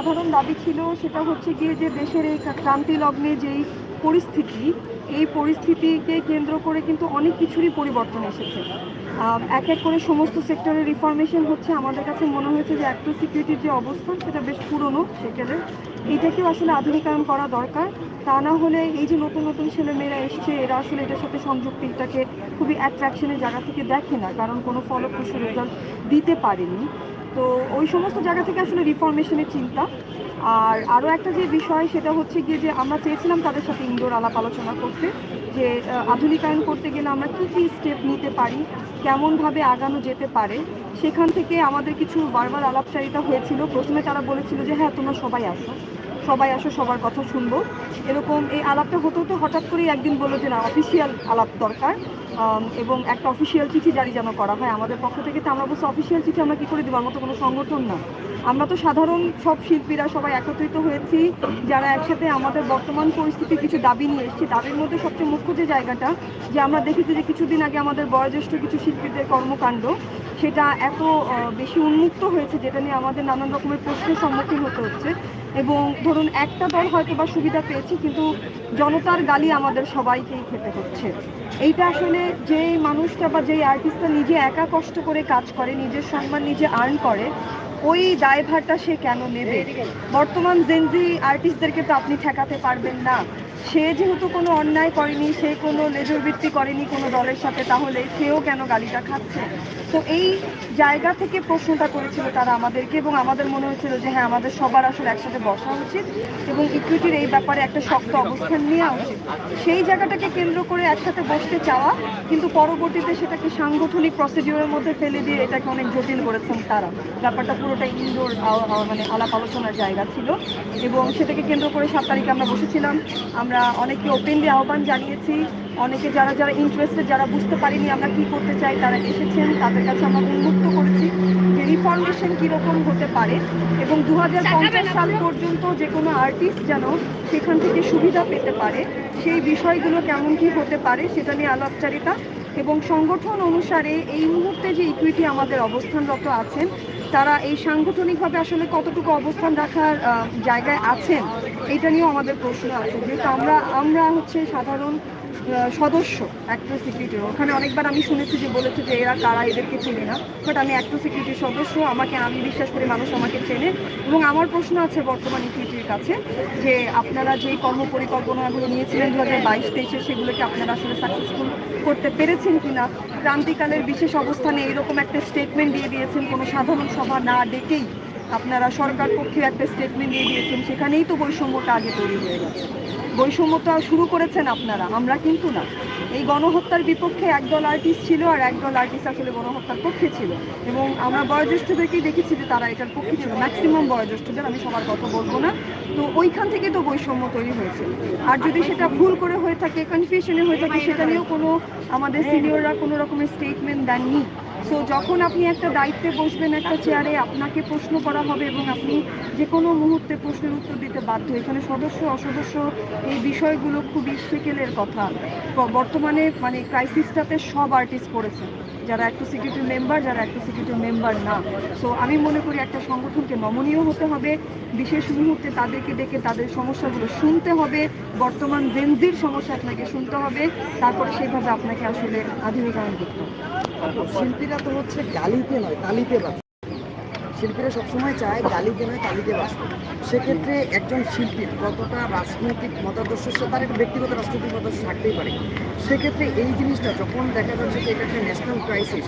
সাধারণ দাবি ছিল সেটা হচ্ছে গিয়ে যে দেশের এই ক্রান্তি লগ্নে যেই পরিস্থিতি, এই পরিস্থিতিকে কেন্দ্র করে কিন্তু অনেক কিছুরই পরিবর্তন এসেছে। এক এক করে সমস্ত সেক্টরের রিফরমেশন হচ্ছে, আমাদের কাছে মনে হয়েছে যে অ্যাক্টো সিকিউরিটির যে অবস্থান সেটা বেশ পুরনো সেকেলের এইটাকেও আসলে আধুনিকায়ন করা দরকার। তা না হলে এই যে নতুন নতুন ছেলেমেয়েরা এসছে, এরা আসলে এটার সাথে সংযুক্ত এটাকে খুবই অ্যাট্রাকশনের জায়গা থেকে দেখে না, কারণ কোনো ফলপ্রসূ রেজাল্ট দিতে পারেনি। তো ওই সমস্ত জায়গা থেকে আসলে রিফরমেশনের চিন্তা। আর আরও একটা যে বিষয়, সেটা হচ্ছে গিয়ে যে আমরা চেয়েছিলাম তাদের সাথে ইনডোর আলাপ আলোচনা করতে, যে আধুনিকায়ন করতে গেলে আমরা কী কী স্টেপ নিতে পারি, কেমনভাবে আগানো যেতে পারে, সেখান থেকে আমাদের কিছু বারবার আলাপচারিতা হয়েছিল। প্রথমে তারা বলেছিল যে হ্যাঁ তোমরা সবাই আসো। সবাই আসো, সবার কথা শুনব। এরকম এই আলাপটা হতে হতে হঠাৎ করেই একদিন বলল যে, না অফিসিয়াল আলাপ দরকার। এবং একটা অফিসিয়াল চিঠি জারি যেন করা হয় আমাদের পক্ষ থেকে। তো আমরা বলছি অফিসিয়াল চিঠি আমরা কি করে দেবো? আমরা তো কোনো সংগঠন না। আমরা তো সাধারণ সব শিল্পীরা সবাই একত্রিত হয়েছি, যারা একসাথে আমাদের বর্তমান পরিস্থিতির কিছু দাবি নিয়ে এসেছি। তাদের মধ্যে সবচেয়ে মুখ্য যে জায়গাটা, যে আমরা দেখেছি যে কিছুদিন আগে আমাদের বয়োজ্যেষ্ঠ কিছু শিল্পীদের কর্মকাণ্ড, সেটা এত বেশি উন্মুক্ত হয়েছে, যেটা নিয়ে আমাদের নানান রকমের প্রশ্নের সম্মুখীন হতে হচ্ছে। এবং ধরুন, একটা দল হয়তো বা সুবিধা পেয়েছি, কিন্তু জনতার গালি আমাদের সবাইকেই খেতে হচ্ছে। এইটা আসলে যে মানুষটা বা যেই আর্টিস্টটা নিজে একা কষ্ট করে কাজ করে, নিজের সম্মান নিজে আর্ন করে, ওই দায়ভারটা সে কেন নেবে? বর্তমান জেনজি আর্টিস্টদেরকে তো আপনি ঠেকাতে পারবেন না। সে যেহেতু কোনো অন্যায় করেনি, সে কোনো লেজরবৃত্তি করেনি কোনো দলের সাথে, তাহলে সেও কেন গালিটা খাচ্ছে? তো এই জায়গা থেকে প্রশ্নটা করেছিল তারা আমাদেরকে এবং আমাদের মনে হয়েছিল যে হ্যাঁ আমাদের সবার আসলে একসাথে বসা উচিত এবং ইকুইটির এই ব্যাপারে একটা শক্ত অবস্থান নেওয়া উচিত। সেই জায়গাটাকে কেন্দ্র করে একসাথে বসতে চাওয়া, কিন্তু পরবর্তীতে সেটাকে সাংগঠনিক প্রসিডিওরের মধ্যে ফেলে দিয়ে এটাকে অনেক জটিল করেছেন তারা। ব্যাপারটা পুরোটা ইনডোর মানে আলাপ আলোচনার জায়গা ছিল এবং সেটাকে কেন্দ্র করে সাত তারিখে আমরা বসেছিলাম। আমরা অনেকে ওপেনলি আহ্বান জানিয়েছি অনেকে যারা যারা ইন্টারেস্টেড যারা বুঝতে পারিনি আমরা কি করতে চাই তারা এসেছেন তাদের কাছে আমরা উন্মুক্ত করেছি যে রিফরমেশন কীরকম হতে পারে এবং দু হাজার পঞ্চাশ সাল পর্যন্ত যে কোনো আর্টিস্ট যেন সেখান থেকে সুবিধা পেতে পারে সেই বিষয়গুলো কেমন কি হতে পারে সেটা নিয়ে আলাপচারিতা এবং সংগঠন অনুসারে এই মুহূর্তে যে ইকুইটি আমাদের অবস্থানরত আছেন তারা এই সাংগঠনিকভাবে আসলে কতটুকু অবস্থান রাখার জায়গায় আছেন এটা নিয়েও আমাদের প্রশ্ন আছে। যেহেতু আমরা আমরা হচ্ছে সাধারণ সদস্য অ্যাক্টর সিকিউরিটির ওখানে অনেকবার আমি শুনেছি যে বলেছে যে এরা কারা এদেরকে চিনি না। বাট আমি অ্যাক্টর সিকিউরিটির সদস্য, আমাকে, আমি বিশ্বাস করি মানুষ আমাকে চেনে। এবং আমার প্রশ্ন আছে বর্তমান ইকুইটির কাছে যে আপনারা যেই কর্ম পরিকল্পনাগুলো নিয়েছিলেন দু হাজার বাইশ, তেইশে, সেগুলোকে আপনারা আসলে সাকসেসফুল করতে পেরেছেন কি না ক্রান্তিকালের বিশেষ অবস্থানে এরকম একটা স্টেটমেন্ট দিয়ে দিয়েছেন, কোনো সাধারণ সভা না ডেকেই। আপনারা সরকার পক্ষে একটা স্টেটমেন্ট দিয়ে দিয়েছেন, সেখানেই তো বৈষম্যটা আগে তৈরি হয়ে গেছে। বৈষম্যটা শুরু করেছেন আপনারা, আমরা কিন্তু না। এই গণহত্যার বিপক্ষে একদল আর্টিস্ট ছিল আর একদল আর্টিস্ট আসলে গণহত্যার পক্ষে ছিল। এবং আমরা বয়োজ্যেষ্ঠদেরকেই দেখেছি যে তারা এটার পক্ষে ছিল। ম্যাক্সিমাম বয়োজ্যেষ্ঠদের, আমি সবার কথা বলব না। তো ওইখান থেকে তো বৈষম্য তৈরি হয়েছে। আর যদি সেটা ভুল করে হয়ে থাকে কনফিউশনে হয়ে থাকে, সেটা নিয়েও কোনো আমাদের সিনিয়ররা কোনো রকমের স্টেটমেন্ট দেননি। সো যখন আপনি একটা দায়িত্বে বসবেন একটা চেয়ারে আপনাকে প্রশ্ন করা হবে এবং আপনি যে কোনো মুহূর্তে প্রশ্নের উত্তর দিতে বাধ্য এখানে সদস্য, অসদস্য, এই বিষয়গুলো খুবই সেকেলের কথা। বর্তমানে মানে ক্রাইসিসটাতে সব আর্টিস্ট পড়েছে যারা একটু সিকিউরিটি মেম্বার যারা একটু সিকিউরিটি মেম্বার না। সো আমি মনে করি একটা সংগঠনকে নমনীয় হতে হবে। বিশেষ মুহূর্তে তাদেরকে ডেকে তাদের সমস্যাগুলো শুনতে হবে। বর্তমান জেনজির সমস্যা আপনাকে শুনতে হবে। তারপরে সেইভাবে আপনাকে আসলে আধুনিকায়ন করতে হবে। শিল্পীরা তো হচ্ছে গালিতে নয়, তালিতে শিল্পীরা সবসময় চায় গালিতে নয় তালিতে বাঁচতে সেক্ষেত্রে একজন শিল্পীর কতটা রাজনৈতিক মতাদর্শ তার একটা ব্যক্তিগত রাজনৈতিক মতাদর্শ থাকতেই পারে। সেক্ষেত্রে এই জিনিসটা যখন দেখা যাচ্ছে যে এটা একটা ন্যাশনাল ক্রাইসিস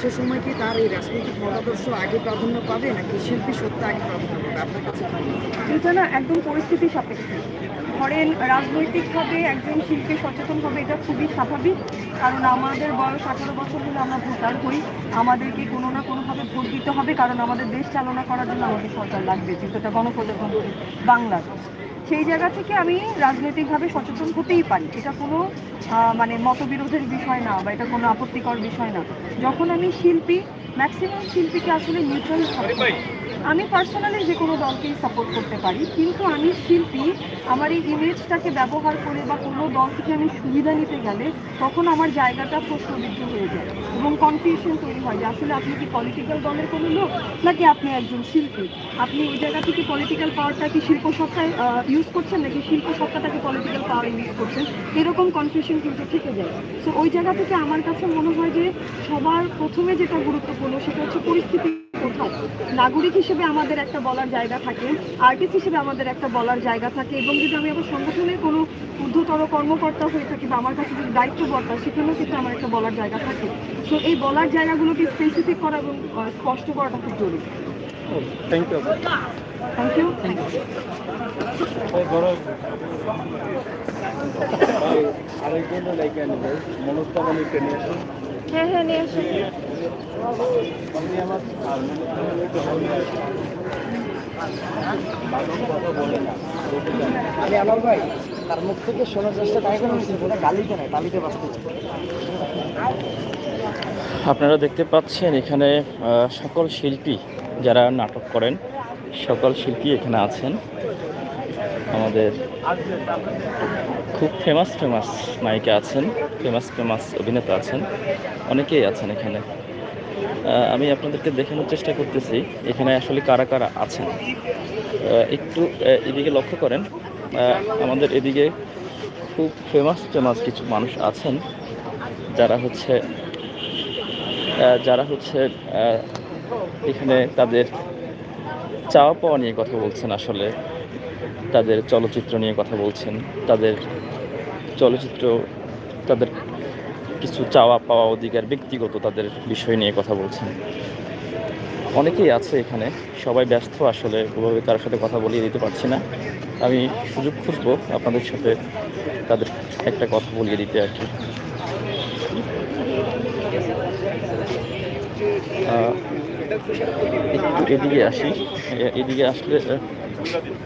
সে সময় কি তার এই রাজনৈতিক মতাদর্শ আগে প্রাধান্য পাবে, নাকি শিল্পী সত্য আগে প্রাধান্য পাবে? আপনার কাছে এটা না একদম পরিস্থিতি সাপেক্ষে। ধরেন রাজনৈতিকভাবে একজন শিল্পী সচেতন হবে এটা খুবই স্বাভাবিক, কারণ আমাদের বয়স আঠারো বছর হলে আমরা ভোটার হই। আমাদেরকে কোনো না কোনোভাবে ভোট দিতে হবে, কারণ আমাদের দেশ চালনা করার জন্য আমাদের সরকার লাগবে এটা গণপ্রজাতন্ত্রী বাংলাদেশ সেই জায়গা থেকে আমি রাজনৈতিকভাবে সচেতন হতেই পারি। এটা কোনো মানে মতবিরোধের বিষয় না বা এটা কোনো আপত্তিকর বিষয় না। যখন আমি শিল্পী ম্যাক্সিমাম শিল্পীকে আসলে নিউট্রাল আমি পার্সোনালি যে কোনো দলকেই সাপোর্ট করতে পারি, কিন্তু আমি শিল্পী, আমার এই ইমেজটাকে ব্যবহার করে বা কোনো দল থেকে আমি সুবিধা নিতে গেলে তখন আমার জায়গাটা প্রশ্নবিদ্ধ হয়ে যায় এবং কনফিউশন তৈরি হয় যে আসলে আপনি কি পলিটিক্যাল দলের কোনো লোক নাকি আপনি একজন শিল্পী? আপনি ওই জায়গা থেকে পলিটিক্যাল পাওয়ারটা কি শিল্প সত্তায় ইউজ করছেন নাকি শিল্প সত্তাটাকে পলিটিক্যাল পাওয়ার ইউজ করছেন? এরকম কনফিউশন কিন্তু থেকে যায়। সো ওই জায়গা থেকে আমার কাছে মনে হয় যে সবার প্রথমে যেটা গুরুত্বপূর্ণ সেটা হচ্ছে পরিস্থিতি কোথায়? নাগরিক হিসেবে আমাদের একটা বলার জায়গা থাকে আর্টিস্ট হিসেবে আমাদের একটা বলার জায়গা থাকে এবং যদি আমি আবার সংগঠনের কোনো ঊর্ধ্বতর কর্মকর্তা হয়ে থাকি বা আমার কাছে যদি দায়িত্ববর্তা সেখানেও কিন্তু আমার একটা বলার জায়গা থাকে। তো এই বলার জায়গাগুলোকে স্পেসিফিক করা এবং স্পষ্ট করাটা খুব জরুরি। Thank you thank you thank you আরেকজন লাইকে আসুন হ্যাঁ হ্যাঁ নিয়ে আসুন আমার আমি আমার ভাই, তার মুখ থেকে শোনার চেষ্টা তাই কোনো শিল্পীরা গালিতে তালিতে বাঁচতে আপনারা দেখতে পাচ্ছেন এখানে সকল শিল্পী যারা নাটক করেন, সকল শিল্পী এখানে আছেন। আমাদের খুব ফেমাস ফেমাস নায়িকা আছেন ফেমাস ফেমাস অভিনেতা আছেন, অনেকেই আছেন এখানে। আমি আপনাদেরকে দেখানোর চেষ্টা করতেছি, এখানে আসলে কারা কারা আছেন। একটু এদিকে লক্ষ্য করেন আমাদের এদিকে খুব ফেমাস ফেমাস কিছু মানুষ আছেন, যারা হচ্ছে যারা হচ্ছে এখানে তাদের চাওয়া পাওয়া নিয়ে কথা বলছেন আসলে, তাদের চলচ্চিত্র নিয়ে কথা বলছেন, তাদের চলচ্চিত্র, তাদের কিছু চাওয়া পাওয়া অধিকার, ব্যক্তিগত তাদের বিষয় নিয়ে কথা বলছেন। অনেকেই আছে এখানে, সবাই ব্যস্ত, আসলে ওভাবে কারোর সাথে কথা বলিয়ে দিতে পারছি না। আমি সুযোগ খুঁজবো আপনাদের সাথে তাদের একটা কথা বলিয়ে দিতে আর কি। এদিকে আসি। এদিকে আসলে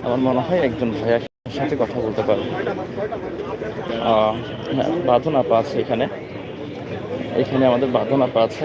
আমার মনে হয় একজন ভাইয়ার সাথে কথা বলতে পারব। হ্যাঁ বাঁধন আপা আছে এখানে। এখানে আমাদের বাঁধন আপা আছে।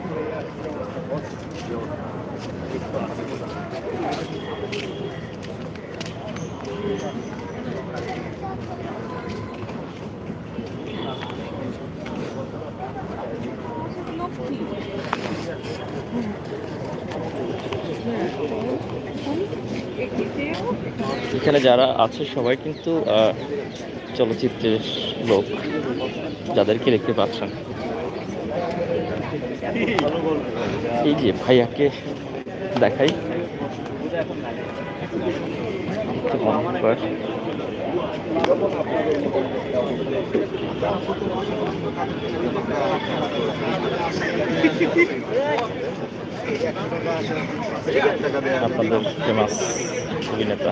এখানে যারা আছে সবাই কিন্তু চলচ্চিত্রের লোক, যাদেরকে দেখতে পাচ্ছেন। এই যে ভাইয়াকে দেখাই। আপনাদের ফেমাস অভিনেতা